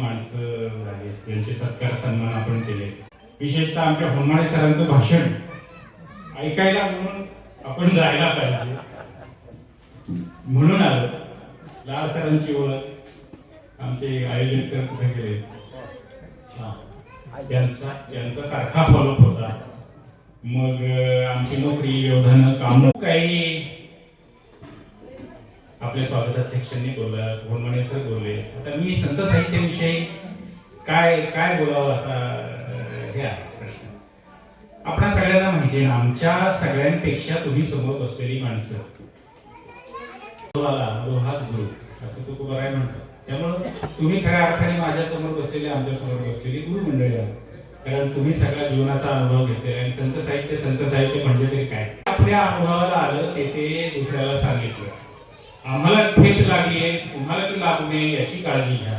माणसं आहेत त्यांचे सत्कार सन्मान आपण केले. विशेषतः आमच्या होमाळे सरांचं भाषण ऐकायला म्हणून आपण जायला पाहिजे. म्हणून आलो. लाल सरांची ओळख आमचे आयोजक सर कुठे गेले? हा. त्यांचा त्यांचा सारखा फॉलोअप होता. मग आमची नोकरी व्यवधान काम काही आपल्या स्वागताध्यक्षांनी बोलला होनमाने सर बोलले. आता मी संत साहित्याविषयी काय काय बोलावं असा हे आहे प्रश्न. आपणा सगळ्यांना माहिती आहे ना आमच्या सगळ्यांपेक्षा तुम्ही समोर बसलेली माणसं. लोहाला गुरु असं तो काय म्हणतो. त्यामुळं तुम्ही खऱ्या अर्थाने माझ्यासमोर बसलेले आमच्यासमोर बसलेली गुरु मंडळी आहात. कारण तुम्ही सगळ्या जीवनाचा अनुभव घेतलेला आणि संत साहित्य संत साहित्य म्हणजे ते काय? आपल्या अनुभवाला आलं ते ते दुसऱ्याला सांगितलं. आम्हाला ठेच लागली आहे तुम्हाला ती लागू नये याची काळजी घ्या.